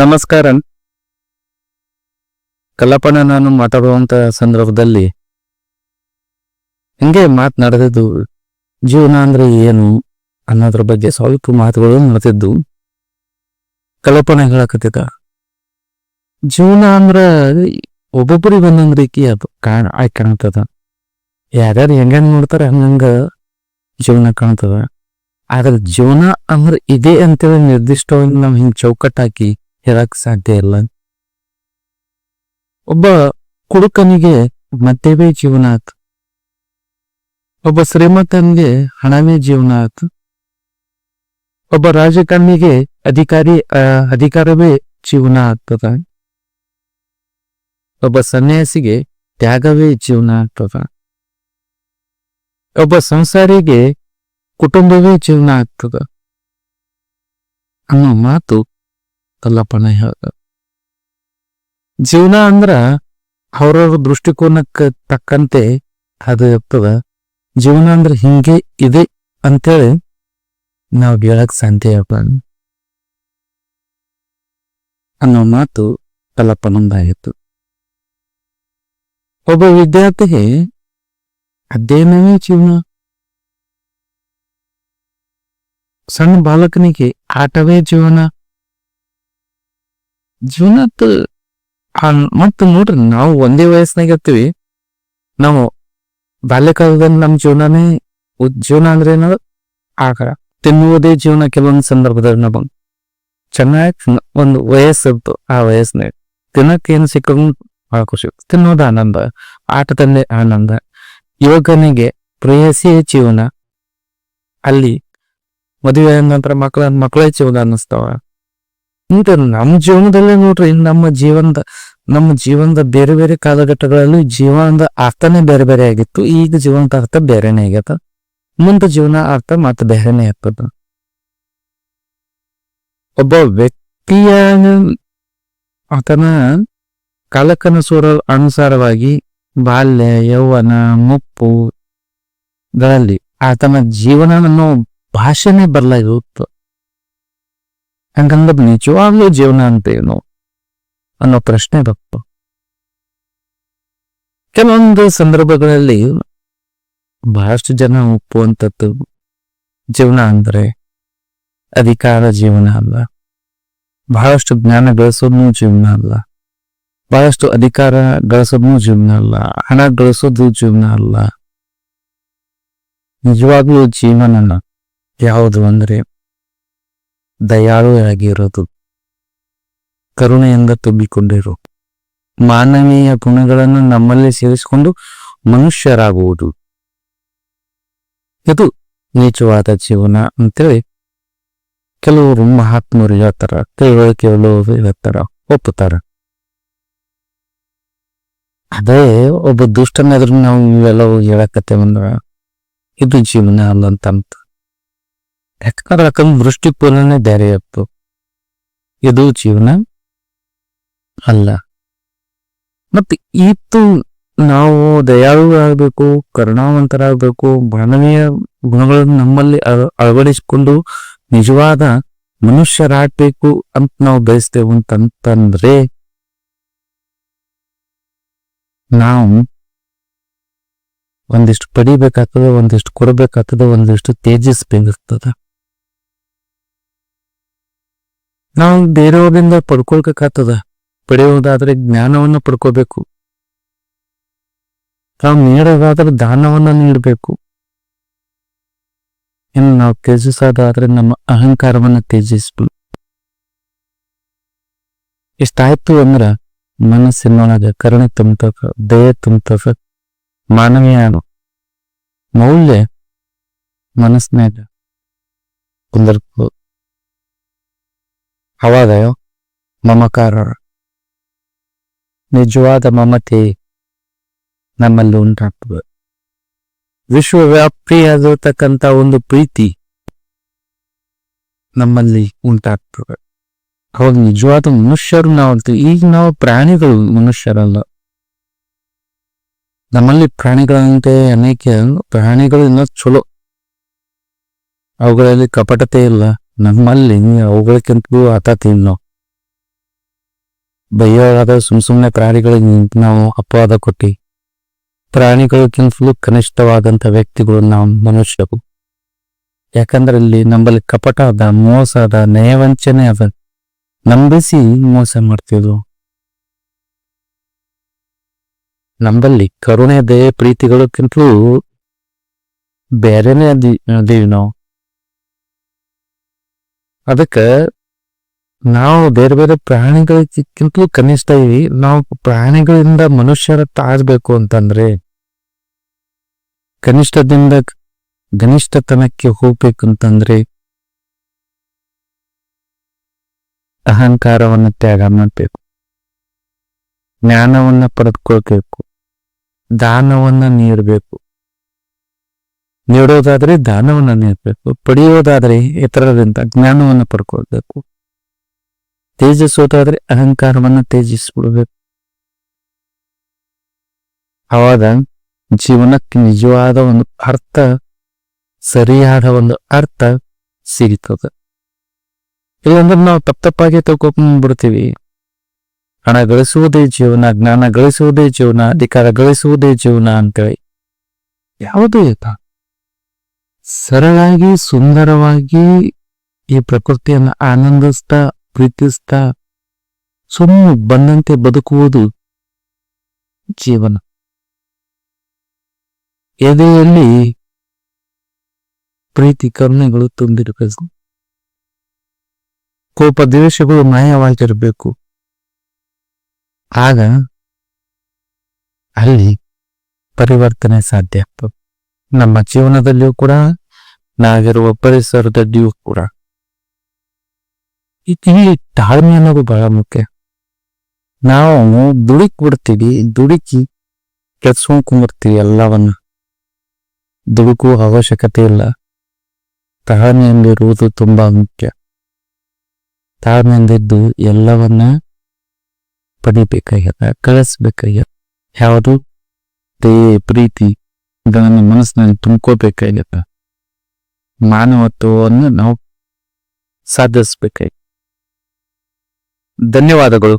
ನಮಸ್ಕಾರ. ಕಲ್ಲಪ್ಪನ ನಾನು ಮಾತಾಡುವಂತ ಸಂದರ್ಭದಲ್ಲಿ ಹಿಂಗೆ ನಡೆದಿದ್ದು ಜೀವನ ಅಂದ್ರೆ ಏನು ಅನ್ನೋದ್ರ ಬಗ್ಗೆ ಸ್ವಲ್ಪ ಮಾತುಗಳು ನಡೆದಿದ್ದು ಕಲ್ಲಪ್ಪನ ಹೇಳಕತ್ತಿದ್ದ. ಜೀವನ ಅಂದ್ರ ಒಬ್ಬೊಬ್ಬರಿಗೆ ಒಂದೊಂದ್ ರೀತಿ ಅದು ಕಾಣ ಆಯ್ ಕಾಣ್ತದ. ಯಾರ್ಯಾರು ಹೆಂಗ್ ನೋಡ್ತಾರೆ ಹಂಗಂಗ ಜೀವನ ಕಾಣ್ತದ. ಆದ್ರೆ ಜೀವನ ಅಂದ್ರೆ ಇದೆ ಅಂತೇಳಿ ನಿರ್ದಿಷ್ಟವಾಗಿ ನಾವು ಹಿಂಗ್ ಚೌಕಟ್ಟಾಕಿ ಹೇಳಕ್ ಸಾಧ್ಯ ಇಲ್ಲ. ಒಬ್ಬ ಕುಡುಕನಿಗೆ ಮದ್ಯವೇ ಜೀವನ ಆತು. ಒಬ್ಬ ಶ್ರೀಮಂತನಿಗೆ ಹಣವೇ ಜೀವನ ಆತು. ಒಬ್ಬ ರಾಜಕಾರಣಿಗೆ ಅಧಿಕಾರಿ ಅಧಿಕಾರವೇ ಜೀವನ ಆಗ್ತದ. ಒಬ್ಬ ಸನ್ಯಾಸಿಗೆ ತ್ಯಾಗವೇ ಜೀವನ ಆಗ್ತದ. ಒಬ್ಬ ಸಂಸಾರಿಗೆ ಕುಟುಂಬವೇ ಜೀವನ ಆಗ್ತದ. ಅನ್ನೋ ಮಾತು ಕಲ್ಲಪ್ಪನ ಹೇಳ, ಜೀವನ ಅಂದ್ರ ಅವ್ರವ್ರ ದೃಷ್ಟಿಕೋನಕ್ಕೆ ತಕ್ಕಂತೆ ಅದು ಇರ್ತದ. ಜೀವನ ಅಂದ್ರ ಹಿಂಗೆ ಇದೆ ಅಂತೇಳಿ ನಾವ್ ಹೇಳಕ್ ಸಾಧ್ಯ ಇಲ್ಲ ಅನ್ನೋ ಮಾತು ಕಲ್ಲಪ್ಪನೊಂದಾಗಿತ್ತು ಒಬ್ಬ ವಿದ್ಯಾರ್ಥಿಗೆ ಅಧ್ಯಯನವೇ ಜೀವನ. ಸಣ್ಣ ಬಾಲಕನಿಗೆ ಆಟವೇ ಜೀವನ. ಜೀವನ ಮತ್ತು ನೋಡ್ರಿ, ನಾವು ಒಂದೇ ವಯಸ್ಸಿನಾಗ ಇರ್ತೀವಿ. ನಾವು ಬಾಲ್ಯಕಾಲದಲ್ಲಿ ನಮ್ಮ ಜೀವನನೇ ಜೀವನ ಅಂದ್ರೆ ಏನದು? ಆಹಾರ. ತಿನ್ನುವುದೇ ಜೀವನ ಕೆಲವೊಂದು ಸಂದರ್ಭದಲ್ಲಿ ನಮಗೆ ಚೆನ್ನಾಗಿ ಒಂದು ವಯಸ್ಸು ಇತ್ತು ಆ ವಯಸ್ಸಿನಾಗ ತಿನ್ನಕ್ಕೆ ಏನು ಸಿಕ್ಕರು ಬಹಳ ಖುಷಿ. ತಿನ್ನೋದು ಆನಂದ, ಆಟದಲ್ಲಿ ಆನಂದ. ಯೋಗನಿಗೆ ಪ್ರೇಯಸಿ ಜೀವನ. ಅಲ್ಲಿ ಮದುವೆ ನಂತರ ಮಕ್ಕಳ, ಮಕ್ಕಳೇ ಜೀವನ ಅನ್ನಿಸ್ತಾವ. ಇಂತ ನಮ್ಮ ಜೀವನದಲ್ಲೇ ನೋಡ್ರಿ ನಮ್ಮ ಜೀವನದ ನಮ್ಮ ಜೀವನದ ಬೇರೆ ಬೇರೆ ಕಾಲಘಟ್ಟಗಳಲ್ಲಿ ಜೀವನದ ಅರ್ಥನೇ ಬೇರೆ ಬೇರೆ ಆಗಿತ್ತು. ಈಗ ಜೀವನದ ಅರ್ಥ ಬೇರೆನೇ ಆಗ್ಯದ ಮುಂದೆ ಜೀವನ ಅರ್ಥ ಮತ್ತ ಬೇರೆನೇ ಆಗ್ತದ. ಒಬ್ಬ ವ್ಯಕ್ತಿಯ ಆತನ ಕಾಲಕ್ಕನುಸಾರ ಅನುಸಾರವಾಗಿ ಬಾಲ್ಯ, ಯೌವನ ಮುಪ್ಪು ಗಳಲ್ಲಿ ಆತನ ಜೀವನ ಅನ್ನೋ ಭಾಷೆನೇ ಬದಲಾಗಿರುತ್ತೆ ಹಂಗಂದ್ರೆ ನಿಜವಾಗ್ಲೂ ಜೀವನ ಅಂತ ಏನು ಅನ್ನೋ ಪ್ರಶ್ನೆ ಬಪ್ಪ ಕೆಲವೊಂದು ಸಂದರ್ಭಗಳಲ್ಲಿ ಬಹಳಷ್ಟು ಜನ ಒಪ್ಪುವಂಥದ್ದು ಜೀವನ ಅಂದ್ರೆ ಅಧಿಕಾರ ಜೀವನ ಅಲ್ಲ. ಬಹಳಷ್ಟು ಜ್ಞಾನ ಗಳಿಸೋದ್ನೂ ಜೀವನ ಅಲ್ಲ. ಬಹಳಷ್ಟು ಅಧಿಕಾರ ಗಳಿಸೋದ್ನೂ ಜೀವನ ಅಲ್ಲ. ಹಣ ಗಳಿಸೋದು ಜೀವನ ಅಲ್ಲ. ನಿಜವಾಗ್ಲೂ ಜೀವನನ ಯಾವುದು ಅಂದ್ರೆ ದಯಾಳುವಾಗಿರೋದು ಕರುಣೆಯಿಂದ ತುಂಬಿಕೊಂಡಿರು. ಮಾನವೀಯ ಗುಣಗಳನ್ನು ನಮ್ಮಲ್ಲಿ ಸೇರಿಸಿಕೊಂಡು ಮನುಷ್ಯರಾಗುವುದು. ಇದು ನೀಚವಾದ ಜೀವನ ಅಂತೇಳಿ ಕೆಲವರು ಮಹಾತ್ಮರು ಹೇಳ್ತಾರ ಕೆಲವರು ಹೇಳ್ತಾರ, ಒಪ್ಪುತ್ತಾರ. ಅದೇ ಒಬ್ಬ ದುಷ್ಟನಾದ್ರೂ ನಾವು ಇವೆಲ್ಲವೂ ಹೇಳಕತ್ತೇವಂದ್ರ, ಇದು ಜೀವನ ಅಲ್ಲ ಅಂತ ವೃಷ್ಟಿ ಪೂರ್ಣನೇ ಇತ್ತು ಇದು ಜೀವನ ಅಲ್ಲ. ಮತ್ತೆ ಇತ್ತು ನಾವು ದಯಾಳು ಆಗಬೇಕು, ಕರುಣಾವಂತರಾಗಬೇಕು ಮಾನವೀಯ ಗುಣಗಳನ್ನು ನಮ್ಮಲ್ಲಿ ಅಳ- ಅಳವಡಿಸಿಕೊಂಡು ನಿಜವಾದ ಮನುಷ್ಯರಾಗಬೇಕು ಅಂತ ನಾವು ಬಯಸ್ತೇವೆ ಅಂತಂತಂದ್ರೆ ನಾವು ಒಂದಿಷ್ಟು ಪಡಿಬೇಕಾಗ್ತದ, ಒಂದಿಷ್ಟು ಕೊಡಬೇಕಾಗ್ತದ, ಒಂದಿಷ್ಟು ತ್ಯಜಿಸ್ಬೇಕಾಗ್ತದ. ನಾವು ಬೇರೆಯವರಿಂದ ಪಡ್ಕೊಳ್ಬೇಕಾಗ್ತದ. ಪಡೆಯುವುದಾದ್ರೆ ಜ್ಞಾನವನ್ನು ಪಡ್ಕೋಬೇಕು. ನಾವು ನೀಡೋದಾದ್ರೆ ದಾನವನ್ನು ನೀಡಬೇಕು. ಇನ್ನು ನಾವು ತ್ಯಜಿಸೋದಾದ್ರೆ ನಮ್ಮ ಅಹಂಕಾರವನ್ನು ತ್ಯಜಿಸ್ಬೇಕು. ಇಷ್ಟಾಯ್ತು ಅಂದ್ರ ಮನಸ್ಸಿನೊಳಗೆ ಕರುಣೆ ತುಂಬತದ, ದಯೆ ತುಂಬ ಮಾನವೀಯ ಮೌಲ್ಯ ಮನಸ್ಸಿನಾಗ ಕುಂದಿರ್ಬೋದು ಅವಾಗ ಮಮಕಾರ ನಿಜವಾದ ಮಮತೆ ನಮ್ಮಲ್ಲಿ ಉಂಟಾಗ್ತದೆ. ವಿಶ್ವವ್ಯಾಪಿಯಾಗಿರ್ತಕ್ಕಂಥ ಒಂದು ಪ್ರೀತಿ ನಮ್ಮಲ್ಲಿ ಉಂಟಾಗ್ತದೆ. ಅವಾಗ ನಿಜವಾದ ಮನುಷ್ಯರು ನಾವು. ಈಗ ನಾವು ಪ್ರಾಣಿಗಳು, ಮನುಷ್ಯರಲ್ಲ. ನಮ್ಮಲ್ಲಿ ಪ್ರಾಣಿಗಳಂತೆ ಅನೇಕ, ಪ್ರಾಣಿಗಳು ಇನ್ನೂ ಚಲೋ. ಅವುಗಳಲ್ಲಿ ಕಪಟತೆ ಇಲ್ಲ. ನಮ್ಮಲ್ಲಿ ಅವುಗಳಕ್ಕಿಂತಲೂ ಆತತಿ ನಾವು ಬೈಯೋರಾದ ಸುಮ್ ಸುಮ್ಮನೆ ಪ್ರಾಣಿಗಳಿಗೆ ನಾವು ಅಪವಾದ ಕೊಟ್ಟಿ. ಪ್ರಾಣಿಗಳಿಗಿಂತಲೂ ಕನಿಷ್ಠವಾದಂಥ ವ್ಯಕ್ತಿಗಳು ನಾವು ಮನುಷ್ಯರು. ಯಾಕಂದ್ರೆ ಇಲ್ಲಿ ನಮ್ಮಲ್ಲಿ ಕಪಟ ಮೋಸದ ಮೋಸ ನಯವಂಚನೆ ಅದ. ನಂಬಿಸಿ ಮೋಸ ಮಾಡ್ತಿದ್ವು ನಂಬಲ್ಲಿ ಕರುಣೆ, ದಯೆ ಪ್ರೀತಿಗಳಕ್ಕಿಂತಲೂ ಬೇರೆನೇ ಅದಿ ನಾವು. ಅದಕ್ಕ ನಾವು ಬೇರೆ ಬೇರೆ ಪ್ರಾಣಿಗಳಿಗಿಂತಲೂ ಕನಿಷ್ಠ ಇವಿ ನಾವು ಪ್ರಾಣಿಗಳಿಂದ ಮನುಷ್ಯರ ತಾಳ್ಬೇಕು ಅಂತಂದ್ರೆ ಕನಿಷ್ಠದಿಂದ ಗನಿಷ್ಠತನಕ್ಕೆ ಹೋಗ್ಬೇಕಂತಂದ್ರೆ ಅಹಂಕಾರವನ್ನು ತ್ಯಾಗ ಮಾಡಬೇಕು. ಜ್ಞಾನವನ್ನ ಪಡೆದುಕೊಳ್ಬೇಕು. ದಾನವನ್ನ ನೀಡಬೇಕು. ನೀಡೋದಾದ್ರೆ ದಾನವನ್ನ ನೀಡಬೇಕು, ಪಡೆಯೋದಾದ್ರೆ ಇತರರಿಂದ ಜ್ಞಾನವನ್ನ ಪಡ್ಕೊಳ್ಬೇಕು. ತೇಜಸ್ಸೋದಾದ್ರೆ ಅಹಂಕಾರವನ್ನ ತೇಜಿಸ್ಬಿಡ್ಬೇಕು. ಅವಾಗ ಜೀವನಕ್ಕೆ ನಿಜವಾದ ಒಂದು ಅರ್ಥ, ಸರಿಯಾದ ಒಂದು ಅರ್ಥ ಸಿಗುತ್ತದೆ ಇಲ್ಲಾಂದ್ರೆ ನಾವು ತಪ್ಪ ತಪ್ಪಾಗಿ ತಗೊಂಡ್ಬಿಡ್ತೀವಿ ಹಣ ಗಳಿಸುವುದೇ ಜೀವನ, ಜ್ಞಾನ ಗಳಿಸುವುದೇ ಜೀವನ, ಅಧಿಕಾರ ಗಳಿಸುವುದೇ ಜೀವನ ಅಂತೇಳಿ. ಯಾವುದೂ ಇಲ್ಲ ಸರಳಾಗಿ, ಸುಂದರವಾಗಿ ಈ ಪ್ರಕೃತಿಯನ್ನ ಆನಂದಿಸ್ತಾ, ಪ್ರೀತಿಸ್ತಾ, ಸುಮ್ಮನೆ ಬಂದಂತೆ ಬದುಕುವುದು ಜೀವನ. ಎದೆಯಲ್ಲಿ ಪ್ರೀತಿ, ಕರುಣೆಗಳು ತುಂಬಿರಬೇಕು. ಕೋಪ, ದ್ವೇಷಗಳು ಮಾಯವಾಗಿರಬೇಕು. ಆಗ ಅಲ್ಲಿ ಪರಿವರ್ತನೆ ಸಾಧ್ಯ ಆಗ್ತದೆ. ನಮ್ಮ ಜೀವನದಲ್ಲಿಯೂ ಕೂಡ, ನಾವಿರುವ ಪರಿಸರದಲ್ಲಿಯೂ ಕೂಡ. ಇಲ್ಲಿ ತಾಳ್ಮೆ ಅನ್ನೋದು ಬಹಳ ಮುಖ್ಯ. ನಾವು ದುಡುಕಿ ಬಿಡ್ತೀವಿ ದುಡುಕಿ ಕೆಲ್ಸ್ಕೊಂಡ್ ಬರ್ತೀವಿ ಎಲ್ಲವನ್ನ. ದುಡುಕುವ ಅವಶ್ಯಕತೆ ಇಲ್ಲ. ತಾಳ್ಮೆಯಲ್ಲಿರುವುದು ತುಂಬಾ ಮುಖ್ಯ. ತಾಳ್ಮೆಯಿಂದಿದ್ದು ಎಲ್ಲವನ್ನ ಪಡಿಬೇಕಾಗ್ಯದ ಕಳಿಸ್ಬೇಕಾಗ್ಯದ. ಯಾವುದು? ಪ್ರೀತಿ. ಇದನ್ನ ಮನಸ್ಸಿನಲ್ಲಿ ತುಂಬ್ಕೋಬೇಕಾಗ್ಯದ ಮಾನವತ್ವವನ್ನು ನಾವು ಸಾಧಿಸ್ಬೇಕಾಗಿ ಧನ್ಯವಾದಗಳು.